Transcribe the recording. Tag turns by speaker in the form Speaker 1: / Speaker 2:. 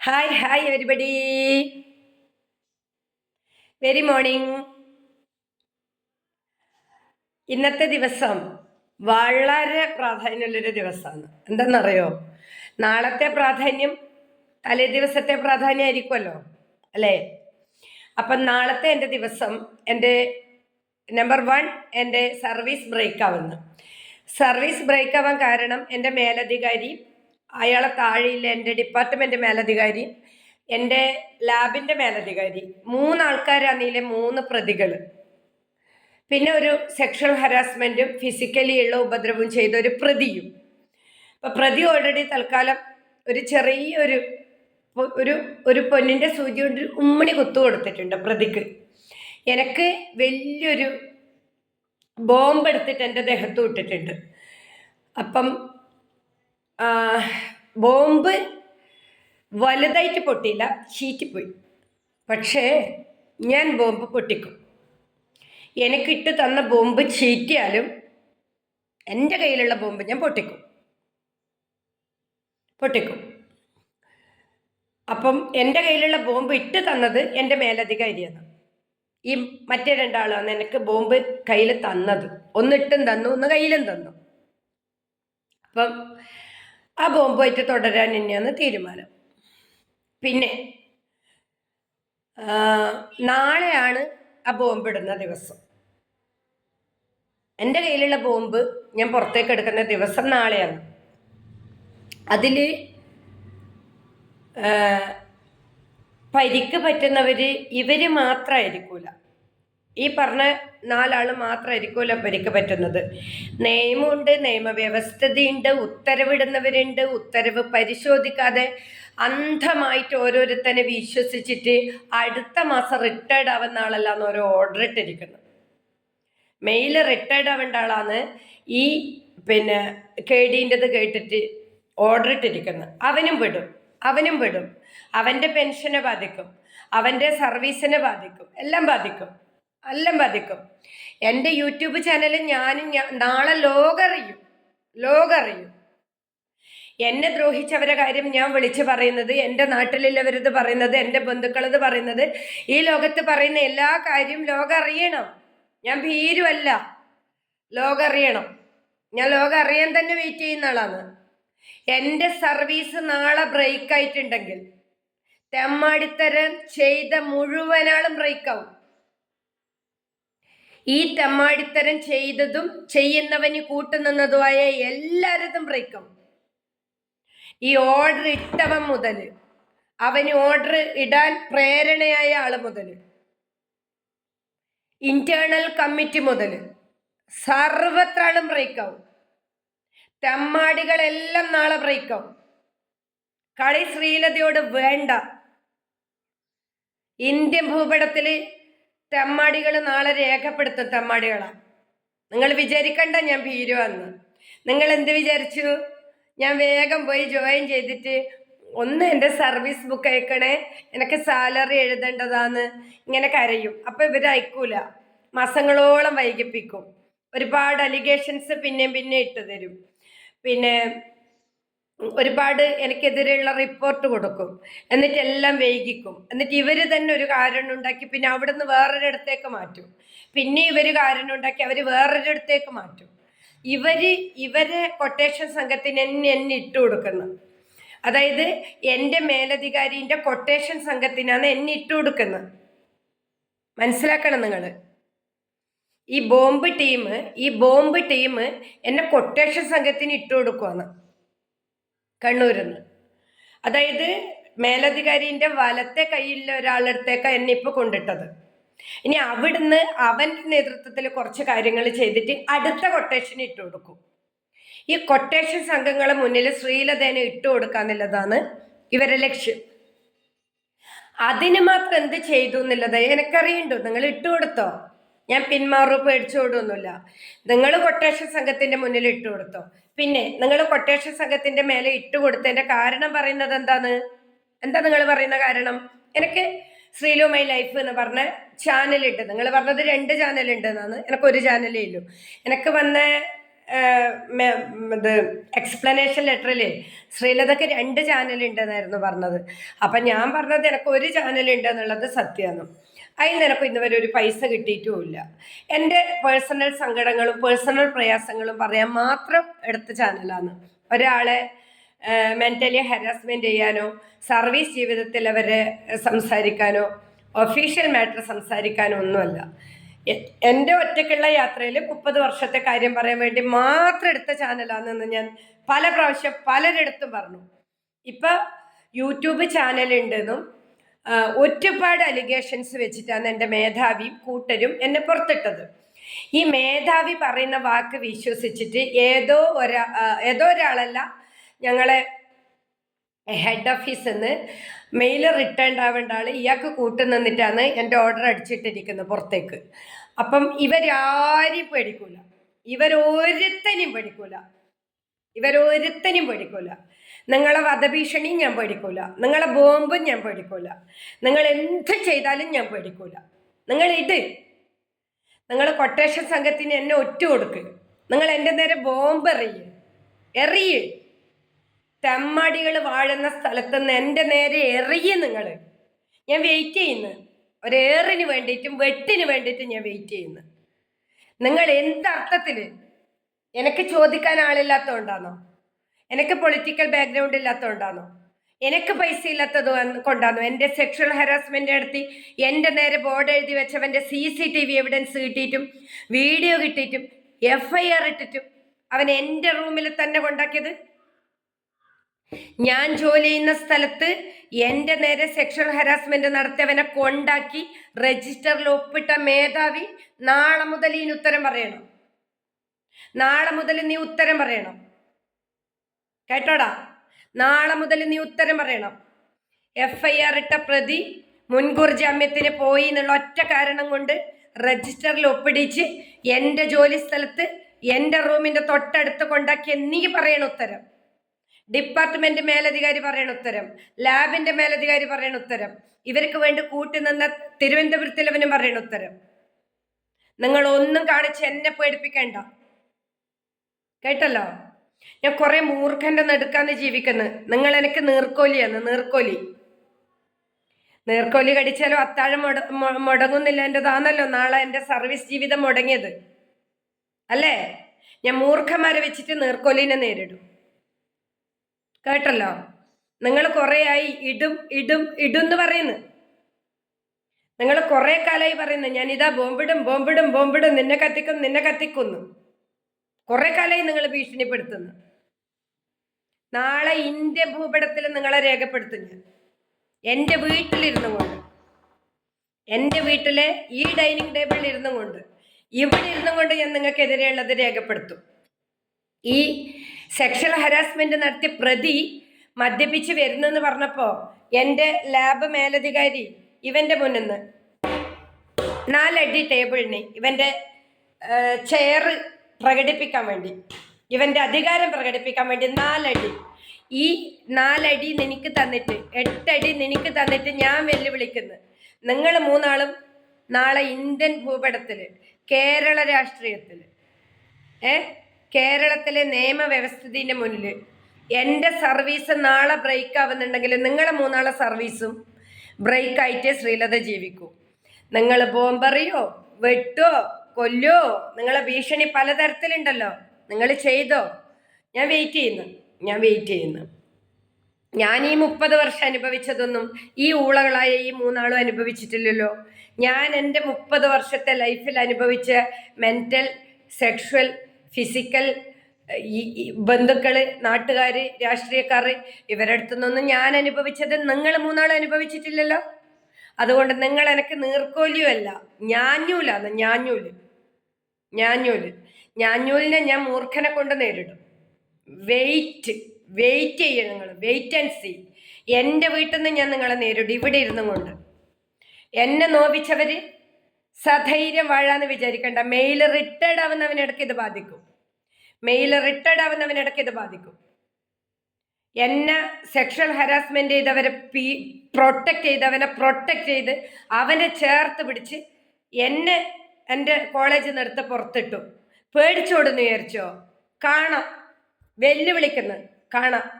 Speaker 1: Hi hi everybody very morning ഇന്നത്തെ ദിവസം വളരെ പ്രാധാന്യമുള്ളൊരു ദിവസമാണ്. എന്തെന്നറിയോ നാളത്തെ പ്രാധാന്യം തലേ ദിവസത്തെ പ്രാധാന്യം ആയിരിക്കുമല്ലോ അല്ലേ? അപ്പം നാളത്തെ എന്റെ ദിവസം എന്റെ നമ്പർ വൺ എന്റെ സർവീസ് ബ്രേക്ക് ആവുന്നു. സർവീസ് ബ്രേക്ക് ആവാൻ കാരണം എന്റെ മേലധികാരി അയാളെ താഴെയില്ല എന്റെ ഡിപ്പാർട്ട്മെന്റ് മേലധികാരി എന്റെ ലാബിന്റെ മേലധികാരി. മൂന്നാൾക്കാരാണ് മൂന്ന് പ്രതികൾ പിന്നെ ഒരു സെക്ഷൽ ഹരാസ്മെന്റും ഫിസിക്കലി ഉള്ള ഉപദ്രവവും ചെയ്ത ഒരു പ്രതിയും. അപ്പോൾ പ്രതി ഓൾറെഡി തൽക്കാലം ഒരു ചെറിയൊരു ഒരു ഒരു പൊന്നിന്റെ സൂചി കൊണ്ട് ഉമ്മണി കുത്തു കൊടുത്തിട്ടുണ്ട് പ്രതിക്ക്. എനിക്ക് വലിയൊരു ബോംബ് എടുത്തിട്ട് എന്റെ ദേഹത്ത് വിട്ടിട്ടുണ്ട്. അപ്പം ബോംബ് വലുതായിട്ട് പൊട്ടിയില്ല പോയി. പക്ഷേ ഞാൻ ബോംബ് പൊട്ടിക്കും. എനിക്കിട്ട് തന്ന ബോംബ് ചീറ്റിയാലും എന്റെ കയ്യിലുള്ള ബോംബ് ഞാൻ പൊട്ടിക്കും. പൊട്ടിക്കും. അപ്പം എന്റെ കയ്യിലുള്ള ബോംബ് ഇട്ട് തന്നത് എന്റെ മേലധികാരിയാണ്. ഈ മറ്റേ രണ്ടാളാണ് എനിക്ക് ബോംബ് കയ്യിൽ തന്നത്. ഒന്നിട്ടും തന്നു ഒന്ന് കയ്യിലും തന്നു. അപ്പം ആ ബോംബുമായിട്ട് തുടരാൻ തന്നെയാണ് തീരുമാനം. പിന്നെ നാളെയാണ് ആ ബോംബ് ഇടുന്ന ദിവസം. എന്റെ കയ്യിലുള്ള ബോംബ് ഞാൻ പുറത്തേക്ക് എടുക്കുന്ന ദിവസം നാളെയാണ്. അതിൽ പരിക്ക് പറ്റുന്നവർ ഇവർ മാത്രമായിരിക്കൂല ഈ പറഞ്ഞ നാലാൾ മാത്രമായിരിക്കുമല്ലോ പരിക്ക് പറ്റുന്നത്. നിയമമുണ്ട് നിയമവ്യവസ്ഥതയുണ്ട് ഉത്തരവിടുന്നവരുണ്ട് ഉത്തരവ് പരിശോധിക്കാതെ അന്ധമായിട്ട് ഓരോരുത്തരെ വിശ്വസിച്ചിട്ട് അടുത്ത മാസം റിട്ടയർഡ് ആവുന്ന ആളല്ലാന്ന് ഓരോ ഓർഡർ ഇട്ടിരിക്കുന്നു. മെയിൽ റിട്ടയർഡ് ആവേണ്ട ആളാണ് ഈ പിന്നെ കേടീന്റെത് കേട്ടിട്ട് ഓർഡർ ഇട്ടിരിക്കുന്നത് അവനും വിടും അവനും വിടും. അവന്റെ പെൻഷനെ ബാധിക്കും അവന്റെ സർവീസിനെ ബാധിക്കും എല്ലാം ബാധിക്കും. എല്ലാം ബാധിക്കും എന്റെ യൂട്യൂബ് ചാനൽ ഞാനും ഞാ- നാളെ ലോകറിയും ലോകറിയും എന്നെ ദ്രോഹിച്ചവരെ കാര്യം ഞാൻ വിളിച്ചു പറയുന്നത് എന്റെ നാട്ടിലുള്ളവരത് പറയുന്നത് എന്റെ ബന്ധുക്കളത് പറയുന്നത് ഈ ലോകത്ത് പറയുന്ന എല്ലാ കാര്യവും ലോകം അറിയണം ഞാൻ ഭീരുവല്ല. ലോകം അറിയണം ഞാൻ ലോകം അറിയാൻ തന്നെ വെയിറ്റ് ചെയ്യുന്ന ആളാണ്. എന്റെ സർവീസ് നാളെ ബ്രേക്ക് ആയിട്ടുണ്ടെങ്കിൽ തെമ്മാടിത്തരം ചെയ്ത മുഴുവനാളും ബ്രേക്ക് ആവും. ഈ തെമ്മാടിത്തരം ചെയ്തതും ചെയ്യുന്നവന് കൂട്ടുനിന്നതുമായ എല്ലാരതും ബ്രേക്കും. ഈ ഓർഡർ ഇട്ടവൻ മുതൽ അവന് ഓർഡർ ഇടാൻ പ്രേരണയായ ആൾ മുതൽ ഇന്റേണൽ കമ്മിറ്റി മുതൽ സർവത്രാളും ബ്രേക്കാവും. തെമ്മാടികളെല്ലാം നാളെ ബ്രേക്കാവും. കളി ശ്രീലതയോട് വേണ്ട. ഇന്ത്യൻ ഭൂപടത്തിൽ തെമ്മാടികൾ നാളെ രേഖപ്പെടുത്തും തെമ്മാടികളാ. നിങ്ങൾ വിചാരിക്കണ്ട ഞാൻ ഭീരുവെന്ന് നിങ്ങൾ എന്ത് വിചാരിച്ചു? ഞാൻ വേഗം പോയി ജോയിൻ ചെയ്തിട്ട് ഒന്ന് എന്റെ സർവീസ് ബുക്ക് അയക്കണേ. എനിക്ക് സാലറി എഴുതേണ്ടതാന്ന് ഇങ്ങനെ കരയും. അപ്പം ഇവർ അയക്കൂല. മാസങ്ങളോളം വൈകിപ്പിക്കും. ഒരുപാട് അലിഗേഷൻസ് പിന്നെയും പിന്നെ ഇട്ട് തരും. പിന്നെ ഒരുപാട് എനിക്കെതിരെയുള്ള റിപ്പോർട്ട് കൊടുക്കും. എന്നിട്ട് എല്ലാം വൈകിക്കും. എന്നിട്ട് ഇവർ തന്നെ ഒരു കാരണം ഉണ്ടാക്കി പിന്നെ അവിടെ നിന്ന് വേറൊരിടത്തേക്ക് മാറ്റും. പിന്നെ ഇവർ കാരണം ഉണ്ടാക്കി അവർ വേറൊരിടത്തേക്ക് മാറ്റും. ഇവർ ഇവരെ കൊട്ടേഷൻ സംഘത്തിന് എന്നെ എന്നെ ഇട്ട് കൊടുക്കുന്നു. അതായത് എന്റെ മേലധികാരിന്റെ കൊട്ടേഷൻ സംഘത്തിനാണ് എന്നെ ഇട്ട് കൊടുക്കുന്നത് മനസ്സിലാക്കണം നിങ്ങൾ ഈ ബോംബ് ടീം ഈ ബോംബ് ടീം എന്നെ കൊട്ടേഷൻ സംഘത്തിന് ഇട്ട് കൊടുക്കുവാണ്. കണ്ണൂരിൽ നിന്ന് അതായത് മേലധികാരിന്റെ വലത്തെ കയ്യിലുള്ള ഒരാളടുത്തേക്കാണ് എന്നെ ഇപ്പോൾ കൊണ്ടിട്ടത്. ഇനി അവിടുന്ന് അവന്റെ നേതൃത്വത്തിൽ കുറച്ച് കാര്യങ്ങൾ ചെയ്തിട്ട് അടുത്ത കൊട്ടേഷൻ ഇട്ടു കൊടുക്കും. ഈ കൊട്ടേഷൻ സംഘങ്ങളെ മുന്നിൽ ശ്രീലതേനെ ഇട്ട് കൊടുക്കാന്നുള്ളതാണ് ഇവരെ ലക്ഷ്യം. അതിന് മാത്രം എന്ത് ചെയ്തു എന്നുള്ളത് എനിക്കറിയണ്ടോ നിങ്ങൾ ഇട്ട് കൊടുത്തോ? ഞാൻ പിന്മാറു പേടിച്ചോടൊന്നുമില്ല നിങ്ങൾ കൊട്ടേഷൻ സംഘത്തിന്റെ മുന്നിൽ ഇട്ട് കൊടുത്തോ. പിന്നെ നിങ്ങൾ കൊട്ടേഷൻ സംഘത്തിന്റെ മേലെ ഇട്ട് കൊടുത്തതിന്റെ കാരണം പറയുന്നത് എന്താണ് എന്താ നിങ്ങൾ പറയുന്ന കാരണം? എനിക്ക് ശ്രീലു മൈ ലൈഫ് എന്ന് പറഞ്ഞ ചാനലുണ്ട് നിങ്ങൾ പറഞ്ഞത് രണ്ട് ചാനലുണ്ട് എന്നാണ് എനിക്ക് ഒരു ചാനലേ ഉള്ളൂ എനിക്ക് വന്ന ഇത് എക്സ്പ്ലനേഷൻ ലെറ്ററിൽ ശ്രീലതക്ക് രണ്ട് ചാനലുണ്ടെന്നായിരുന്നു പറഞ്ഞത്. അപ്പം ഞാൻ പറഞ്ഞത് എനിക്ക് ഒരു എന്നുള്ളത് സത്യമാണ് അതിൽ നിനക്ക് ഇന്ന് വരെ ഒരു പൈസ കിട്ടിയിട്ടുമില്ല. എന്റെ പേഴ്സണൽ സങ്കടങ്ങളും പേഴ്സണൽ പ്രയാസങ്ങളും പറയാൻ മാത്രം എടുത്ത ചാനലാണ് ഒരാളെ മെന്റലി ഹരാസ്മെന്റ് ചെയ്യാനോ സർവീസ് ജീവിതത്തിൽ അവരെ സംസാരിക്കാനോ ഒഫീഷ്യൽ മാറ്റർ സംസാരിക്കാനോ ഒന്നുമല്ല. എന്റെ ഒറ്റയ്ക്കുള്ള യാത്രയിൽ മുപ്പത് വർഷത്തെ കാര്യം പറയാൻ വേണ്ടി മാത്രം എടുത്ത ചാനലാണെന്ന് ഞാൻ പല പ്രാവശ്യം പലരിടത്തും പറഞ്ഞു. ഇപ്പം യൂട്യൂബ് ചാനലുണ്ടെന്നും ഒരുപാട് അലിഗേഷൻസ് വെച്ചിട്ടാണ് എന്റെ മേധാവിയും കൂട്ടരും എന്നെ പുറത്തിട്ടത്. ഈ മേധാവി പറയുന്ന വാക്ക് വിശ്വസിച്ചിട്ട് ഏതോ ഒരാ ഏതോ ഒരാളല്ല ഞങ്ങളെ ഹെഡ് ഓഫീസിൽ നിന്ന് മെയിൽ റിട്ടേൺ ആവേണ്ട ആൾ ഇയാൾക്ക് കൂട്ടു നിന്നിട്ടാണ് എന്റെ ഓർഡർ അടിച്ചിട്ടിരിക്കുന്നത് പുറത്തേക്ക്. അപ്പം ഇവരാരും പേടിക്കൂല. ഇവരൊരുത്തനും പേടിക്കൂല. ഇവരൊരുത്തനെയും പേടിക്കൂല. നിങ്ങളെ വധഭീഷണിയും ഞാൻ പേടിക്കൂല. നിങ്ങളെ ബോംബും ഞാൻ പേടിക്കൂല. നിങ്ങൾ എന്ത് ചെയ്താലും ഞാൻ പേടിക്കൂല. നിങ്ങൾ ഇട് നിങ്ങൾ കൊട്ടേഷൻ സംഘത്തിന് എന്നെ ഒറ്റ കൊടുക്ക്. നിങ്ങൾ എന്റെ നേരെ ബോംബ് എറിയ്. എറിയ്. തെമ്മാടികൾ വാഴുന്ന സ്ഥലത്ത് നിന്ന് എന്റെ നേരെ എറിയ നിങ്ങൾ. ഞാൻ വെയിറ്റ് ചെയ്യുന്നു. ഒരേറിന് വേണ്ടിയിട്ടും വെട്ടിന് വേണ്ടിയിട്ടും ഞാൻ വെയിറ്റ് ചെയ്യുന്നു. നിങ്ങൾ എന്തർത്ഥത്തിൽ എനിക്ക് ചോദിക്കാൻ ആളില്ലാത്തതുകൊണ്ടാണോ എനിക്ക് പൊളിറ്റിക്കൽ ബാക്ക്ഗ്രൗണ്ട് ഇല്ലാത്തതുകൊണ്ടാണോ എനിക്ക് പൈസ ഇല്ലാത്തത് കൊണ്ടാണോ എന്റെ സെക്ഷൽ ഹരാസ്മെന്റ് നടത്തി എന്റെ നേരെ ബോർഡ് എഴുതി വെച്ചവന്റെ C C T V evidence കിട്ടിയിട്ടും വീഡിയോ കിട്ടിയിട്ടും എഫ് ഐ ആർ ഇട്ടിട്ടും അവൻ എന്റെ റൂമിൽ തന്നെ കൊണ്ടാക്കിയത്? ഞാൻ ജോലി ചെയ്യുന്ന സ്ഥലത്ത് എന്റെ നേരെ സെക്ഷൽ ഹരാസ്മെന്റ് നടത്തിയവനെ കൊണ്ടാക്കി രജിസ്റ്ററിൽ ഒപ്പിട്ട മേധാവി നാളെ മുതൽ ഇതിന് ഉത്തരം പറയണം. നാളെ മുതൽ നീ ഉത്തരം പറയണം. കേട്ടോടാ? നാളെ മുതൽ നീ ഉത്തരം പറയണം. എഫ് ഐ ആർ ഇട്ട പ്രതി മുൻകൂർ ജാമ്യത്തിന് പോയി എന്നുള്ള ഒറ്റ കാരണം കൊണ്ട് രജിസ്റ്ററിൽ ഒപ്പിടിച്ച് എന്റെ ജോലി സ്ഥലത്ത് എന്റെ റൂമിന്റെ തൊട്ടടുത്ത് കൊണ്ടാക്കിയ നീ പറയണ ഉത്തരം. ഡിപ്പാർട്ട്മെന്റ് മേലധികാരി പറയണ ഉത്തരം. ലാബിന്റെ മേലധികാരി പറയണ ഉത്തരം. ഇവർക്ക് വേണ്ടി കൂട്ടി നിന്ന തിരുവനന്തപുരത്തിലവനും പറയണ ഉത്തരം. നിങ്ങൾ ഒന്നും കാണിച്ച് എന്നെ പേടിപ്പിക്കേണ്ട. കേട്ടല്ലോ? ഞാൻ കുറെ മൂർഖന്റെ നടുക്കാന്ന് ജീവിക്കുന്നത്. നിങ്ങൾ എനിക്ക് നീർക്കോലിയാണ് നീർക്കോലി. നീർക്കോലി കടിച്ചാലോ അത്താഴം മുടങ്ങുന്നില്ല. എന്റെ എന്റെതാണല്ലോ നാളെ എന്റെ സർവീസ് ജീവിതം മുടങ്ങിയത്. അല്ലേ? ഞാൻ മൂർഖന്മാരെ വെച്ചിട്ട് നീർക്കോലിനെ നേരിടും. കേട്ടല്ലോ? നിങ്ങൾ കുറേയായി ഇടും ഇടും ഇടും എന്ന് പറയുന്നു. നിങ്ങൾ കുറേ കാലമായി പറയുന്നു. ഞാൻ ബോംബിടും ബോംബിടും ബോംബിടും. നിന്നെ കത്തിക്കും നിന്നെ കത്തിക്കുന്നു. കുറെ കാലമായി നിങ്ങൾ ഭീഷണിപ്പെടുത്തുന്നു. നാളെ ഇന്ത്യ ഭൂപടത്തിൽ നിങ്ങളെ രേഖപ്പെടുത്തും ഞാൻ. എന്റെ വീട്ടിലിരുന്നു കൊണ്ട്. എന്റെ വീട്ടിലെ ഈ ഡൈനിങ് ടേബിളിൽ ഇരുന്നു കൊണ്ട്. ഇവിടെ ഇരുന്നു കൊണ്ട് ഞാൻ നിങ്ങൾക്കെതിരെയുള്ളത് രേഖപ്പെടുത്തും. ഈ സെക്ഷൽ ഹരാസ്മെന്റ് നടത്തിയ പ്രതി മദ്യപിച്ച് വരുന്നെന്ന് പറഞ്ഞപ്പോൾ എന്റെ ലാബ് മേലധികാരി ഇവന്റെ മുന്നിൽ നിന്ന് നാലടി ടേബിളിന് ഇവന്റെ ചെയർ പ്രകടിപ്പിക്കാൻ വേണ്ടി. ഇവന്റെ അധികാരം പ്രകടിപ്പിക്കാൻ വേണ്ടി നാലടി. ഈ നാലടി നിനക്ക് തന്നിട്ട് എട്ടടി നിനക്ക് തന്നിട്ട് ഞാൻ വെല്ലുവിളിക്കുന്നു. നിങ്ങൾ മൂന്നാളും നാളെ ഇന്ത്യൻ ഭൂപടത്തിൽ കേരള രാഷ്ട്രീയത്തിൽ ഏ? കേരളത്തിലെ നിയമവ്യവസ്ഥിതിന്റെ മുന്നിൽ എന്റെ സർവീസ് നാളെ ബ്രേക്ക് ആവുന്നുണ്ടെങ്കിൽ നിങ്ങളെ മൂന്നാളെ സർവീസും ബ്രേക്കായിട്ടേ ശ്രീലത ജീവിക്കൂ. നിങ്ങൾ ബോംബറിയോ വെട്ടോ കൊല്ലോ. നിങ്ങളെ ഭീഷണി പലതരത്തിലുണ്ടല്ലോ. നിങ്ങൾ ചെയ്തോ? ഞാൻ വെയിറ്റ് ചെയ്യുന്നു. ഞാൻ വെയിറ്റ് ചെയ്യുന്നു. ഞാൻ ഈ മുപ്പത് വർഷം അനുഭവിച്ചതൊന്നും ഈ ഊളകളായ ഈ മൂന്നാളും അനുഭവിച്ചിട്ടില്ലല്ലോ. ഞാൻ എന്റെ മുപ്പത് വർഷത്തെ ലൈഫിൽ അനുഭവിച്ച മെന്റൽ സെക്ഷൽ ഫിസിക്കൽ ഈ ബന്ധുക്കൾ നാട്ടുകാർ രാഷ്ട്രീയക്കാർ ഇവരടുത്തുനിന്നൊന്നും ഞാൻ അനുഭവിച്ചത് നിങ്ങൾ മൂന്നാളും അനുഭവിച്ചിട്ടില്ലല്ലോ. അതുകൊണ്ട് നിങ്ങൾ എനിക്ക് നീർക്കോലിയുമല്ല ഞാഞ്ഞൂലാണ് ഞാഞ്ഞൂൽ. ഞാഞ്ഞൂൽ. ഞാഞ്ഞൂലിനെ ഞാൻ മൂർഖനെ കൊണ്ട് നേരിടും. വെയിറ്റ് വെയിറ്റ് ചെയ്യണം നിങ്ങൾ വെയിറ്റ് ആൻഡ് സീ എന്റെ വീട്ടിൽ നിന്ന് ഞാൻ നിങ്ങളെ നേരിടും ഇവിടെ ഇരുന്നും കൊണ്ട്. എന്നെ നോവിച്ചവർ സധൈര്യം വാഴാന്ന് വിചാരിക്കേണ്ട. മെയിൽ റിട്ടയർഡ് ആവുന്നവനിടയ്ക്ക് ഇത് ബാധിക്കും. മെയിൽ റിട്ടയർഡ് ആവുന്നവനിടയ്ക്ക് ഇത് ബാധിക്കും. എന്നെ സെക്ഷൽ ഹരാസ്മെന്റ് ചെയ്തവരെ പി പ്രൊട്ടക്റ്റ് ചെയ്തവനെ പ്രൊട്ടക്റ്റ് ചെയ്ത് അവനെ ചേർത്ത് പിടിച്ച് എന്നെ എന്റെ കോളേജിൽ നിന്ന് പുറത്തിട്ടു. പേടിച്ചോടുന്നു വിചാരിച്ചോ? കാണാം. വെല്ലുവിളിക്കുന്നു. കാണാം.